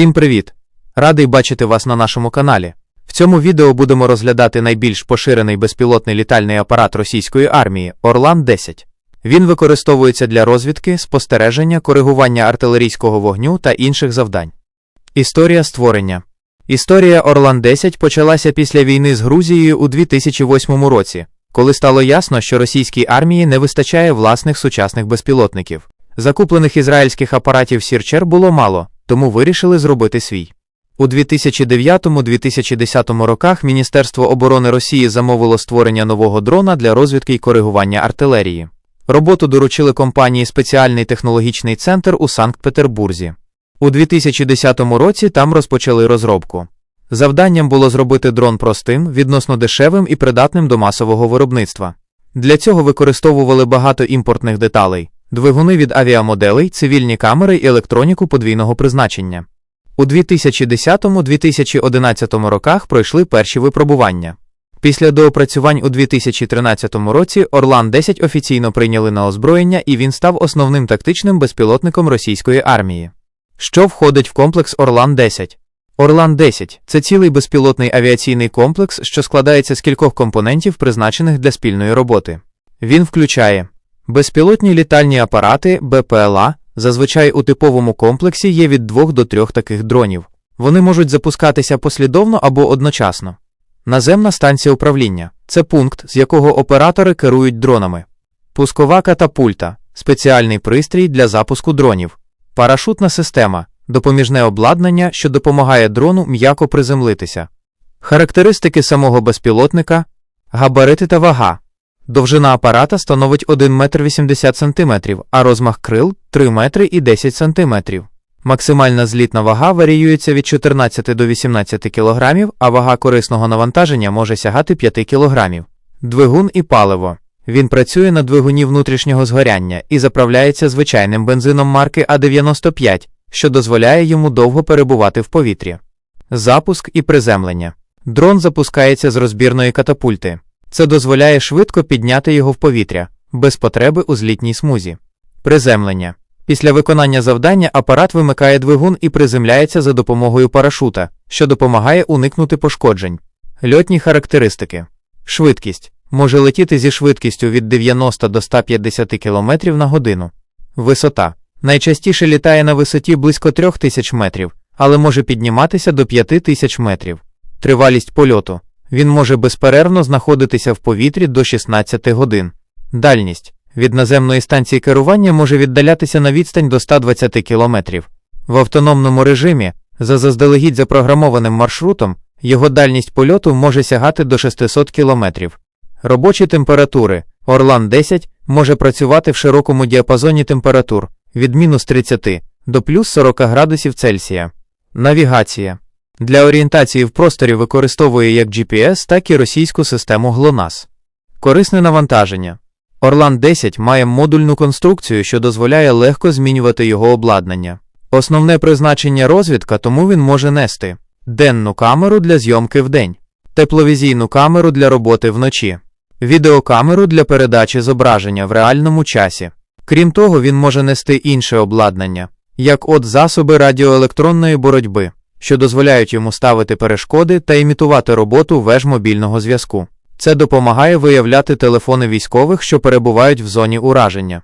Всім привіт! Радий бачити вас на нашому каналі. В цьому відео будемо розглядати найбільш поширений безпілотний літальний апарат російської армії Орлан 10. Він використовується для розвідки, спостереження, коригування артилерійського вогню та інших завдань. Історія створення Історія Орлан 10 почалася після війни з Грузією у 2008 році, коли стало ясно, що російській армії не вистачає власних сучасних безпілотників. Закуплених ізраїльських апаратів Сірчер було мало, тому вирішили зробити свій. У 2009-2010 роках Міністерство оборони Росії замовило створення нового дрона для розвідки й коригування артилерії. Роботу доручили компанії Спеціальний технологічний центр у Санкт-Петербурзі. У 2010 році там розпочали розробку. Завданням було зробити дрон простим, відносно дешевим і придатним до масового виробництва. Для цього використовували багато імпортних деталей, двигуни від авіамоделей, цивільні камери і електроніку подвійного призначення. У 2010-2011 роках пройшли перші випробування. Після доопрацювань у 2013 році Орлан 10 офіційно прийняли на озброєння і він став основним тактичним безпілотником російської армії. Що входить в комплекс Орлан 10? Орлан 10 це цілий безпілотний авіаційний комплекс, що складається з кількох компонентів, призначених для спільної роботи. Він включає безпілотні літальні апарати БПЛА. Зазвичай у типовому комплексі є від двох до трьох таких дронів. Вони можуть запускатися послідовно або одночасно. Наземна станція управління це пункт, з якого оператори керують дронами. Пускова катапульта спеціальний пристрій для запуску дронів. Парашутна система допоміжне обладнання, що допомагає дрону м'яко приземлитися. Характеристики самого безпілотника, габарити та вага. Довжина апарата становить 1 метр 80 см, а розмах крил 3 метри і 10 см. Максимальна злітна вага варіюється від 14 до 18 кг, а вага корисного навантаження може сягати 5 кг. Двигун і паливо. Він працює на двигуні внутрішнього згоряння і заправляється звичайним бензином марки А95, що дозволяє йому довго перебувати в повітрі. Запуск і приземлення. Дрон запускається з розбірної катапульти. Це дозволяє швидко підняти його в повітря, без потреби у злітній смузі. Приземлення. Після виконання завдання апарат вимикає двигун і приземляється за допомогою парашута, що допомагає уникнути пошкоджень. Льотні характеристики. Швидкість. Може летіти зі швидкістю від 90 до 150 км на годину. Висота. Найчастіше літає на висоті близько 3000 метрів, але може підніматися до 5000 метрів. Тривалість польоту. Він може безперервно знаходитися в повітрі до 16 годин. Дальність від наземної станції керування може віддалятися на відстань до 120 км. В автономному режимі, за заздалегідь запрограмованим маршрутом, його дальність польоту може сягати до 600 км. Робочі температури Орлан 10 може працювати в широкому діапазоні температур від мінус 30 до плюс 40 градусів Цельсія. Навігація для орієнтації в просторі використовує як GPS, так і російську систему GLONASS. Корисне навантаження. Орлан 10 має модульну конструкцію, що дозволяє легко змінювати його обладнання. Основне призначення розвідка, тому він може нести денну камеру для зйомки вдень, тепловізійну камеру для роботи вночі, відеокамеру для передачі зображення в реальному часі. Крім того, він може нести інше обладнання, як от засоби радіоелектронної боротьби що дозволяють йому ставити перешкоди та імітувати роботу веж мобільного зв'язку. Це допомагає виявляти телефони військових, що перебувають в зоні ураження.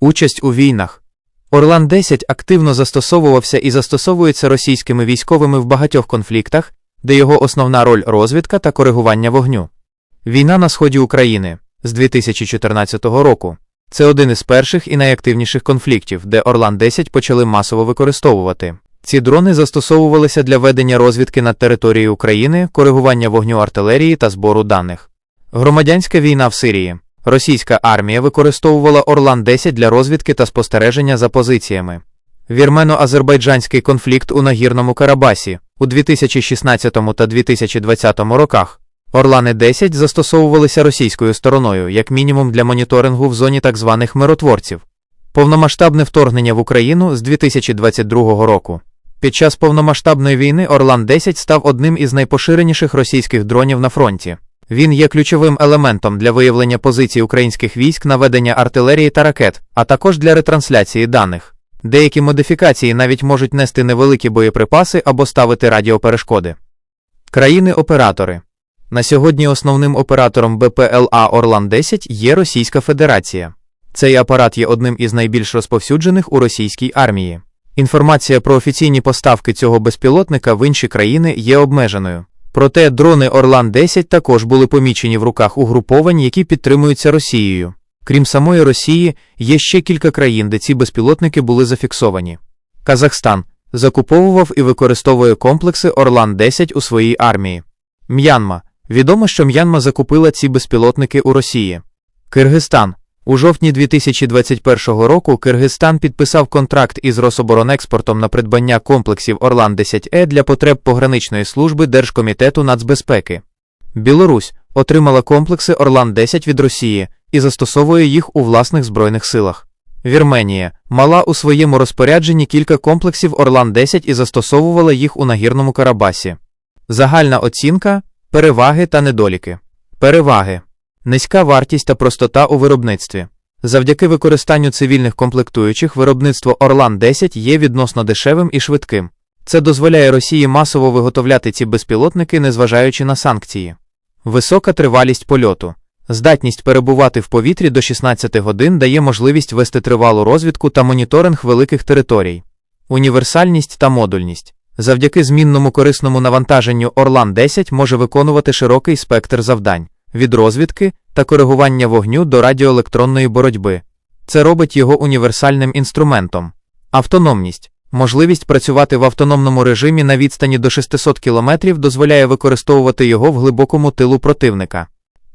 Участь у війнах. Орлан 10 активно застосовувався і застосовується російськими військовими в багатьох конфліктах, де його основна роль розвідка та коригування вогню. Війна на сході України з 2014 року. Це один із перших і найактивніших конфліктів, де Орлан 10 почали масово використовувати. Ці дрони застосовувалися для ведення розвідки над територією України, коригування вогню артилерії та збору даних. Громадянська війна в Сирії. Російська армія використовувала Орлан 10 для розвідки та спостереження за позиціями. Вірмено-азербайджанський конфлікт у Нагірному Карабасі у 2016 та 2020 роках. Орлани 10 застосовувалися російською стороною, як мінімум для моніторингу в зоні так званих миротворців. Повномасштабне вторгнення в Україну з 2022 року. Під час повномасштабної війни Орлан 10 став одним із найпоширеніших російських дронів на фронті. Він є ключовим елементом для виявлення позицій українських військ на ведення артилерії та ракет, а також для ретрансляції даних. Деякі модифікації навіть можуть нести невеликі боєприпаси або ставити радіоперешкоди. Країни-оператори на сьогодні основним оператором БПЛА Орлан 10 є Російська Федерація. Цей апарат є одним із найбільш розповсюджених у російській армії. Інформація про офіційні поставки цього безпілотника в інші країни є обмеженою. Проте дрони Орлан 10 також були помічені в руках угруповань, які підтримуються Росією. Крім самої Росії, є ще кілька країн, де ці безпілотники були зафіксовані. Казахстан закуповував і використовує комплекси Орлан 10 у своїй армії. М'янма відомо, що М'янма закупила ці безпілотники у Росії. Киргизстан у жовтні 2021 року Киргизстан підписав контракт із Рособоронекспортом на придбання комплексів Орлан 10 е для потреб пограничної служби Держкомітету нацбезпеки. Білорусь отримала комплекси Орлан 10 від Росії і застосовує їх у власних збройних силах. Вірменія мала у своєму розпорядженні кілька комплексів Орлан 10 і застосовувала їх у нагірному Карабасі. Загальна оцінка переваги та недоліки. Переваги низька вартість та простота у виробництві. Завдяки використанню цивільних комплектуючих виробництво Орлан 10 є відносно дешевим і швидким. Це дозволяє Росії масово виготовляти ці безпілотники, незважаючи на санкції. Висока тривалість польоту. Здатність перебувати в повітрі до 16 годин дає можливість вести тривалу розвідку та моніторинг великих територій. Універсальність та модульність. Завдяки змінному корисному навантаженню Орлан 10 може виконувати широкий спектр завдань від розвідки та коригування вогню до радіоелектронної боротьби. Це робить його універсальним інструментом. Автономність. Можливість працювати в автономному режимі на відстані до 600 км дозволяє використовувати його в глибокому тилу противника.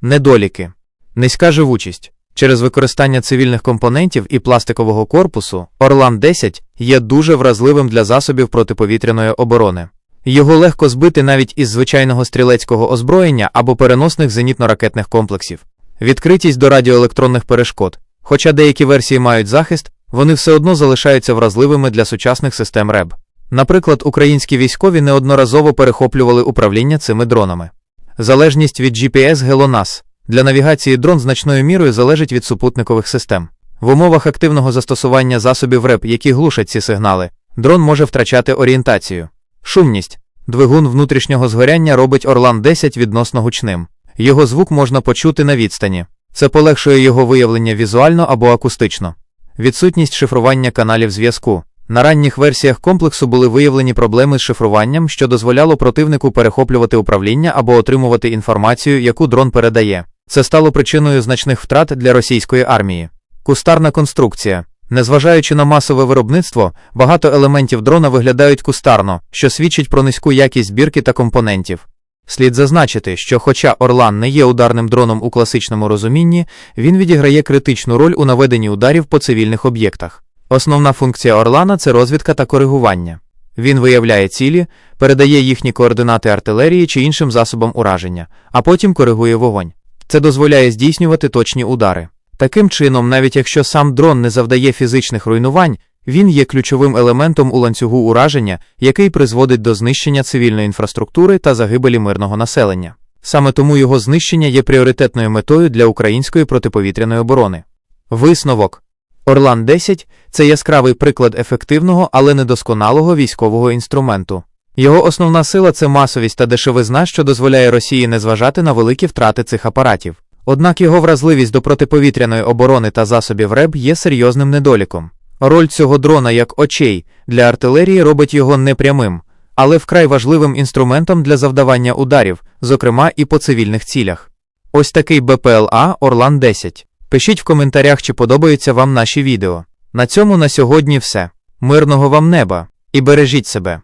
Недоліки. Низька живучість. Через використання цивільних компонентів і пластикового корпусу Орлан 10 є дуже вразливим для засобів протиповітряної оборони. Його легко збити навіть із звичайного стрілецького озброєння або переносних зенітно-ракетних комплексів. Відкритість до радіоелектронних перешкод. Хоча деякі версії мають захист, вони все одно залишаються вразливими для сучасних систем РЕБ. Наприклад, українські військові неодноразово перехоплювали управління цими дронами. Залежність від GPS GLONASS. Для навігації дрон значною мірою залежить від супутникових систем. В умовах активного застосування засобів РЕП, які глушать ці сигнали, дрон може втрачати орієнтацію. Шумність. Двигун внутрішнього згоряння робить Орлан 10 відносно гучним. Його звук можна почути на відстані. Це полегшує його виявлення візуально або акустично. Відсутність шифрування каналів зв'язку. На ранніх версіях комплексу були виявлені проблеми з шифруванням, що дозволяло противнику перехоплювати управління або отримувати інформацію, яку дрон передає. Це стало причиною значних втрат для російської армії. Кустарна конструкція. Незважаючи на масове виробництво, багато елементів дрона виглядають кустарно, що свідчить про низьку якість збірки та компонентів. Слід зазначити, що, хоча Орлан не є ударним дроном у класичному розумінні, він відіграє критичну роль у наведенні ударів по цивільних об'єктах. Основна функція Орлана це розвідка та коригування. Він виявляє цілі, передає їхні координати артилерії чи іншим засобам ураження, а потім коригує вогонь. Це дозволяє здійснювати точні удари. Таким чином, навіть якщо сам дрон не завдає фізичних руйнувань, він є ключовим елементом у ланцюгу ураження, який призводить до знищення цивільної інфраструктури та загибелі мирного населення. Саме тому його знищення є пріоритетною метою для української протиповітряної оборони. Висновок Орлан 10 це яскравий приклад ефективного, але недосконалого військового інструменту. Його основна сила це масовість та дешевизна, що дозволяє Росії не зважати на великі втрати цих апаратів. Однак його вразливість до протиповітряної оборони та засобів РЕБ є серйозним недоліком. Роль цього дрона як очей для артилерії робить його непрямим, але вкрай важливим інструментом для завдавання ударів, зокрема і по цивільних цілях. Ось такий БПЛА Орлан 10. Пишіть в коментарях, чи подобаються вам наші відео. На цьому на сьогодні все. Мирного вам неба і бережіть себе.